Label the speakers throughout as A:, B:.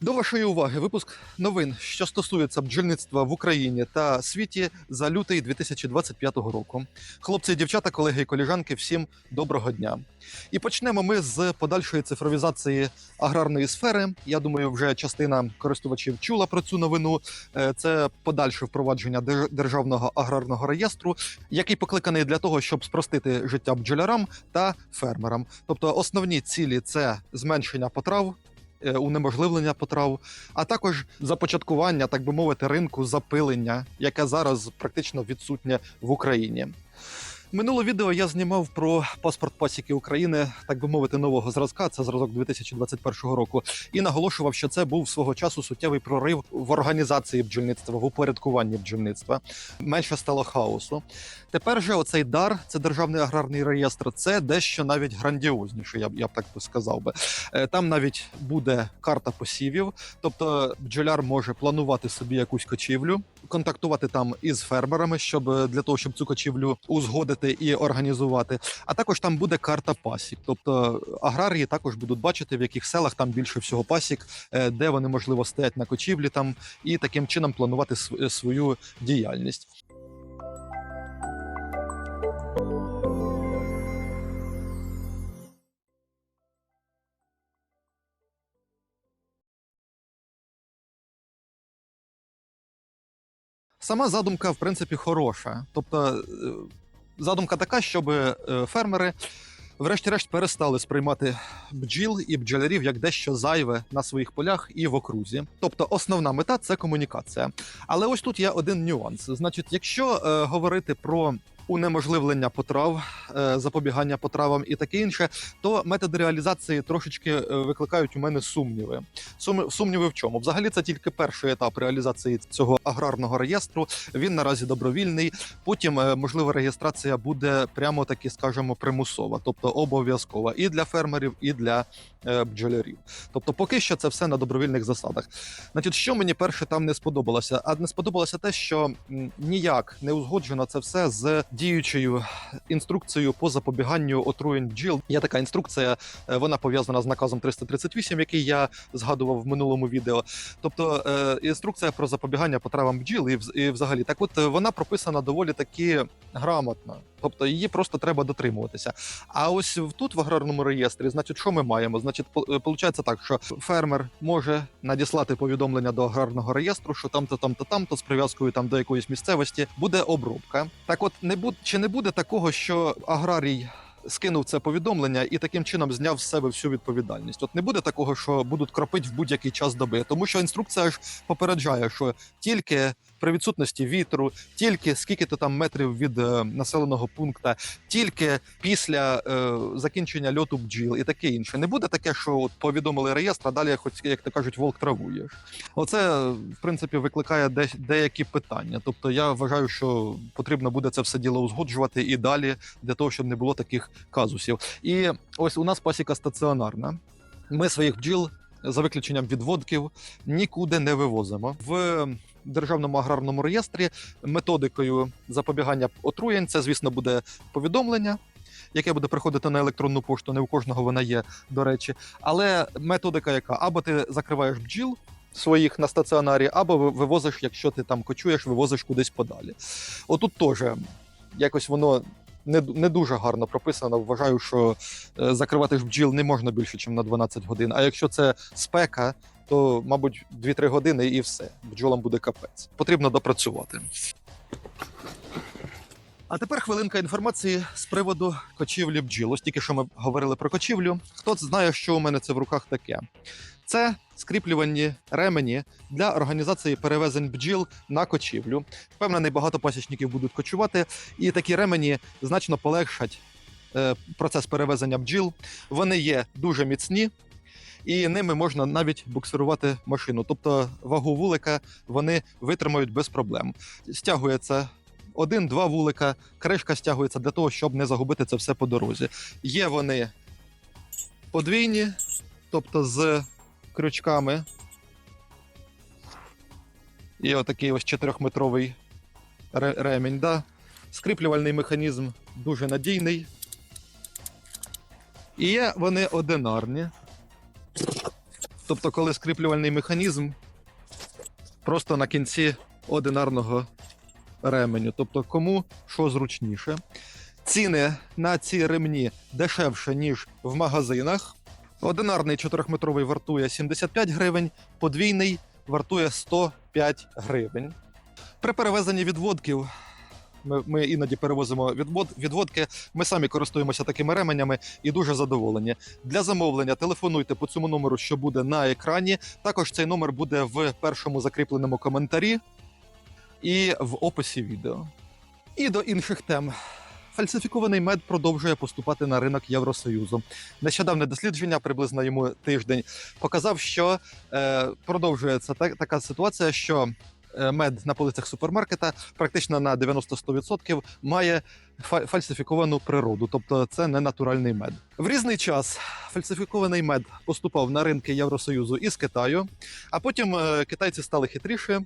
A: До вашої уваги випуск новин, що стосується бджільництва в Україні та світі за лютий 2025 року. Хлопці дівчата, колеги і коліжанки, всім доброго дня. І почнемо ми з подальшої цифровізації аграрної сфери. Я думаю, вже частина користувачів чула про цю новину. Е, Це подальше впровадження дер- державного аграрного реєстру, який покликаний для того, щоб спростити життя бджолярам та фермерам. Тобто, основні цілі це зменшення потрав. Е, Унеможливлення потрав, а також започаткування, так би мовити, ринку запилення, яке зараз практично відсутнє в Україні. Минуле відео я знімав про паспорт пасіки України, так би мовити, нового зразка. Це зразок 2021 року, і наголошував, що це був свого часу суттєвий прорив в організації бджільництва, в упорядкуванні бджільництва. Менше стало хаосу. Тепер же оцей дар, це державний аграрний реєстр, це дещо навіть грандіозніше. Я б я б так сказав би. Е, Там навіть буде карта посівів, тобто бджоляр може планувати собі якусь кочівлю, контактувати там із фермерами, щоб е, для того, щоб цю кочівлю узгодити і організувати. А також там буде карта пасік. Тобто аграрії також будуть бачити, в яких селах там більше всього пасік, е, де вони можливо стоять на кочівлі там, і таким чином планувати е, свою діяльність. Сама задумка, в принципі, хороша. Тобто, е, задумка така, щоб е, фермери, врешті-решт, перестали сприймати бджіл і бджолярів як дещо зайве на своїх полях і в окрузі. Тобто, основна мета це комунікація. Але ось тут є один нюанс. Значить, якщо е, говорити про унеможливлення потрав, е, запобігання потравам і таке інше, то методи реалізації трошечки е, викликають у мене сумніви. Сум- Сумніви в чому? Взагалі, це тільки перший етап реалізації цього аграрного реєстру. Він наразі добровільний. Потім, е, можливо, реєстрація буде прямо таки, скажімо, примусова, тобто обов'язкова і для фермерів, і для бджолярів. Тобто, поки що це все на добровільних засадах. Значить, що мені перше там не сподобалося? А не сподобалося те, що ніяк не узгоджено це все з діючою інструкцією по запобіганню отруєнь бджіл. Є така інструкція, е, вона пов'язана з наказом 338, який я згадував в минулому відео. Тобто е, інструкція про запобігання потравам бджіл і, взагалі так, от е, вона прописана доволі таки грамотно. Тобто її просто треба дотримуватися. А ось тут в аграрному реєстрі, значить, що ми маємо? Значить, виходить так, що фермер може надіслати повідомлення до аграрного реєстру, що там-то, там-то, там-то з прив'язкою там до якоїсь місцевості буде обробка. Так, от не буде чи не буде такого, що аграрій. Скинув це повідомлення і таким чином зняв з себе всю відповідальність. От не буде такого, що будуть кропити в будь-який час доби, тому що інструкція ж попереджає, що тільки при відсутності вітру, тільки скільки то там метрів від е, населеного пункту, тільки після е, закінчення льоту бджіл і таке інше. Не буде таке, що от повідомили реєстр, а далі, хоч як то кажуть, волк травуєш. Оце в принципі викликає де, деякі питання. Тобто я вважаю, що потрібно буде це все діло узгоджувати і далі для того, щоб не було таких казусів. І ось у нас пасіка стаціонарна. Ми своїх бджіл. За виключенням відводків нікуди не вивозимо в державному аграрному реєстрі методикою запобігання отруєнь. Це, звісно, буде повідомлення, яке буде приходити на електронну пошту. Не у кожного вона є, до речі. Але методика, яка або ти закриваєш бджіл своїх на стаціонарі, або вивозиш, якщо ти там кочуєш, вивозиш кудись подалі. Отут теж якось воно. Не, не дуже гарно прописано. Вважаю, що е, закривати ж бджіл не можна більше, ніж на 12 годин. А якщо це спека, то, мабуть, 2-3 години і все. Бджолам буде капець. Потрібно допрацювати. А тепер хвилинка інформації з приводу кочівлі бджіл. Ось тільки що ми говорили про кочівлю. Хто знає, що у мене це в руках таке? Це скріплювані ремені для організації перевезень бджіл на кочівлю. Впевнений, багато пасічників будуть кочувати, і такі ремені значно полегшать е, процес перевезення бджіл. Вони є дуже міцні. І ними можна навіть буксирувати машину. Тобто вагу вулика вони витримають без проблем. Стягується один-два вулика, кришка стягується для того, щоб не загубити це все по дорозі. Є вони подвійні, тобто з крючками. І отакий ось 4-метровий ремінь. Да? Скріплювальний механізм дуже надійний. І є вони одинарні. Тобто, коли скріплювальний механізм просто на кінці одинарного ременю. Тобто, кому що зручніше. Ціни на ці ремні дешевше, ніж в магазинах. Одинарний 4-метровий вартує 75 гривень, подвійний вартує 105 гривень. При перевезенні відводків ми, ми іноді перевозимо відвод, відводки. Ми самі користуємося такими ременями і дуже задоволені. Для замовлення телефонуйте по цьому номеру, що буде на екрані. Також цей номер буде в першому закріпленому коментарі і в описі відео. І до інших тем. Фальсифікований мед продовжує поступати на ринок Євросоюзу. Нещодавне дослідження, приблизно йому тиждень, показав, що е, продовжується так, така ситуація, що е, мед на полицях супермаркета практично на 90-100% має фа- фальсифіковану природу, тобто це не натуральний мед. В різний час фальсифікований мед поступав на ринки Євросоюзу із Китаю, а потім е, китайці стали хитріше,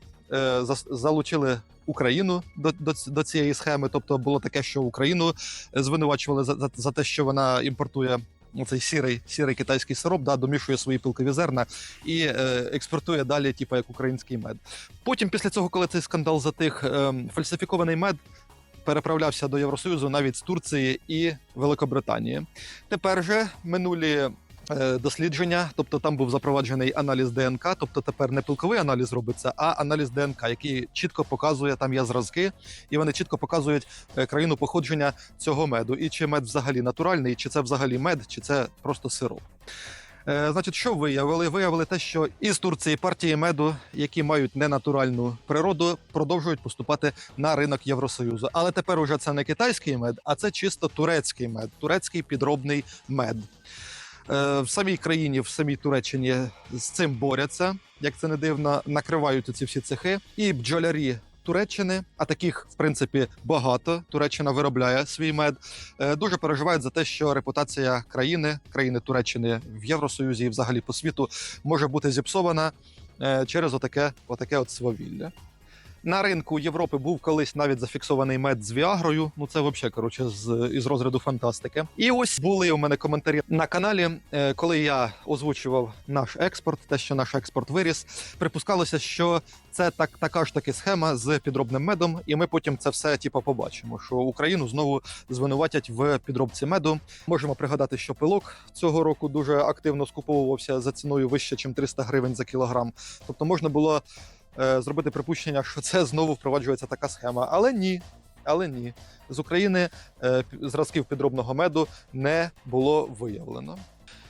A: залучили Україну до, до, до цієї схеми. Тобто було таке, що Україну звинувачували за, за, за те, що вона імпортує. Цей сірий, сірий китайський сироп да, домішує свої пилкові зерна і е, експортує далі, типу, як український мед. Потім, після цього, коли цей скандал затих, е, фальсифікований мед переправлявся до Євросоюзу навіть з Турції і Великобританії. Тепер же минулі е, дослідження, тобто там був запроваджений аналіз ДНК, тобто тепер не пилковий аналіз робиться, а аналіз ДНК, який чітко показує, там є зразки, і вони чітко показують е, країну походження цього меду. І чи мед взагалі натуральний, чи це взагалі мед, чи це просто сироп. Е, Значить, що виявили? Виявили те, що із Турції партії меду, які мають ненатуральну природу, продовжують поступати на ринок Євросоюзу. Але тепер уже це не китайський мед, а це чисто турецький мед, турецький підробний мед. Е, В самій країні, в самій Туреччині з цим борються, як це не дивно, накривають ці всі цехи. І бджолярі Туреччини, а таких в принципі багато. Туреччина виробляє свій мед. е, Дуже переживають за те, що репутація країни, країни Туреччини в Євросоюзі і взагалі по світу може бути зіпсована е, через отаке, отаке от свавілля. На ринку Європи був колись навіть зафіксований мед з Віагрою. Ну це взагалі коротше з із розряду фантастики. І ось були у мене коментарі на каналі, е, коли я озвучував наш експорт, те, що наш експорт виріс. Припускалося, що це так така ж таки схема з підробним медом, і ми потім це все типу, побачимо. Що Україну знову звинуватять в підробці меду. Можемо пригадати, що пилок цього року дуже активно скуповувався за ціною вище, ніж 300 гривень за кілограм. Тобто можна було зробити припущення, що це знову впроваджується така схема. Але ні. Але ні, з України е, зразків підробного меду не було виявлено.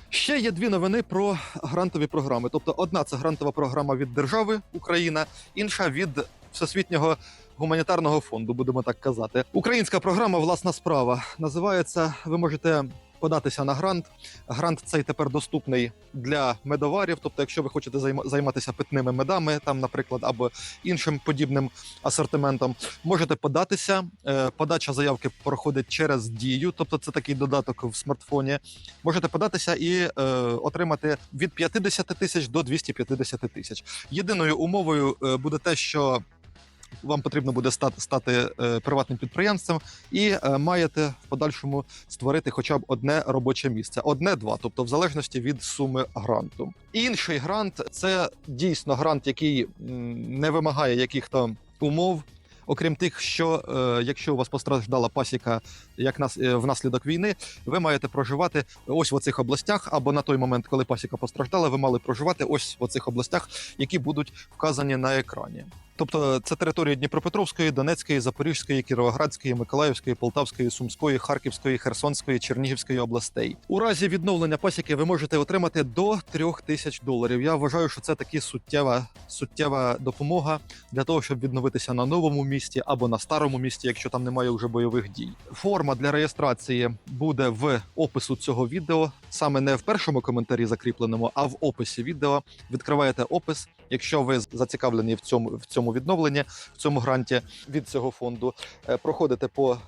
A: Ще є дві новини про грантові програми. Тобто, одна це грантова програма від держави Україна, інша від Всесвітнього гуманітарного фонду, будемо так казати. Українська програма Власна справа називається. Ви можете податися на грант. Грант цей тепер доступний для медоварів. Тобто, якщо ви хочете займатися питними медами, там, наприклад, або іншим подібним асортиментом, можете податися. Е, Подача заявки проходить через дію, тобто це такий додаток в смартфоні. Можете податися і е, отримати від 50 тисяч до 250 тисяч. Єдиною умовою е, буде те, що вам потрібно буде стати, стати е, приватним підприємцем і е, маєте в подальшому створити хоча б одне робоче місце, одне-два, тобто в залежності від суми гранту. Інший грант це дійсно грант, який не вимагає яких-то умов. Окрім тих, що е, якщо у вас постраждала пасіка як нас е, внаслідок війни, ви маєте проживати ось в оцих областях, або на той момент, коли пасіка постраждала, ви мали проживати ось в оцих областях, які будуть вказані на екрані. Тобто це території Дніпропетровської, Донецької, Запорізької, Кіровоградської, Миколаївської, Полтавської, Сумської, Харківської, Херсонської, Чернігівської областей. У разі відновлення пасіки ви можете отримати до трьох тисяч доларів. Я вважаю, що це таки суттєва, суттєва допомога для того, щоб відновитися на новому місті або на старому місті, якщо там немає вже бойових дій. Форма для реєстрації буде в опису цього відео, саме не в першому коментарі закріпленому, а в описі відео. Відкриваєте опис. Якщо ви зацікавлені в цьому в цьому відновленні, в цьому гранті від цього фонду, е, проходите по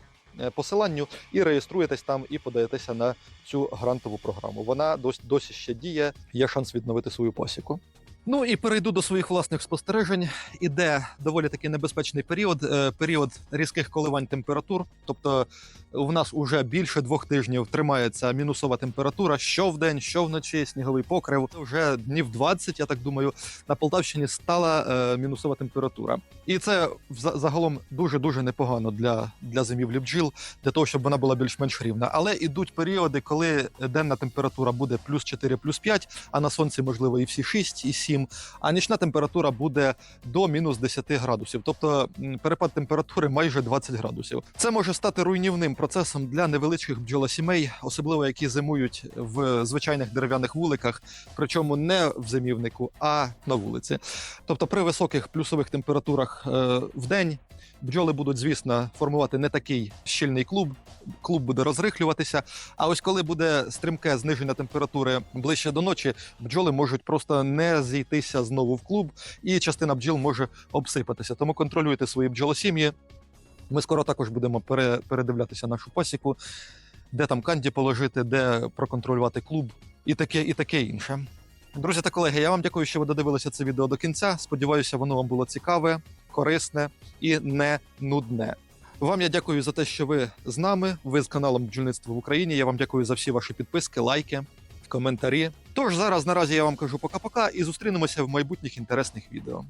A: е, посиланню і реєструєтесь там і подаєтеся на цю грантову програму. Вона досі, досі ще діє. Є шанс відновити свою посіку. Ну і перейду до своїх власних спостережень. Іде доволі таки небезпечний період, е, період різких коливань температур. Тобто, в нас уже більше двох тижнів тримається мінусова температура. Що вдень, що вночі, сніговий покрив. Вже днів 20, я так думаю, на Полтавщині стала е, мінусова температура. І це загалом дуже дуже непогано для, для зимівлі бджіл, для того, щоб вона була більш-менш рівна. Але ідуть періоди, коли денна температура буде плюс 4, плюс 5, а на сонці можливо і всі 6, і 7, а нічна температура буде до мінус 10 градусів, тобто перепад температури майже 20 градусів. Це може стати руйнівним процесом для невеличких бджолосімей, особливо які зимують в звичайних дерев'яних вуликах, причому не в зимівнику, а на вулиці. Тобто при високих плюсових температурах е, в день бджоли будуть, звісно, формувати не такий щільний клуб. Клуб буде розрихлюватися. А ось коли буде стрімке зниження температури ближче до ночі, бджоли можуть просто не зійтися знову в клуб, і частина бджіл може обсипатися. Тому контролюйте свої бджолосім'ї. Ми скоро також будемо пере, передивлятися нашу пасіку, де там канді положити, де проконтролювати клуб, і таке, і таке інше. Друзі та колеги, я вам дякую, що ви додивилися це відео до кінця. Сподіваюся, воно вам було цікаве, корисне і не нудне. Вам я дякую за те, що ви з нами. Ви з каналом бджільництво в Україні. Я вам дякую за всі ваші підписки, лайки, коментарі. Тож зараз наразі я вам кажу пока-пока і зустрінемося в майбутніх інтересних відео.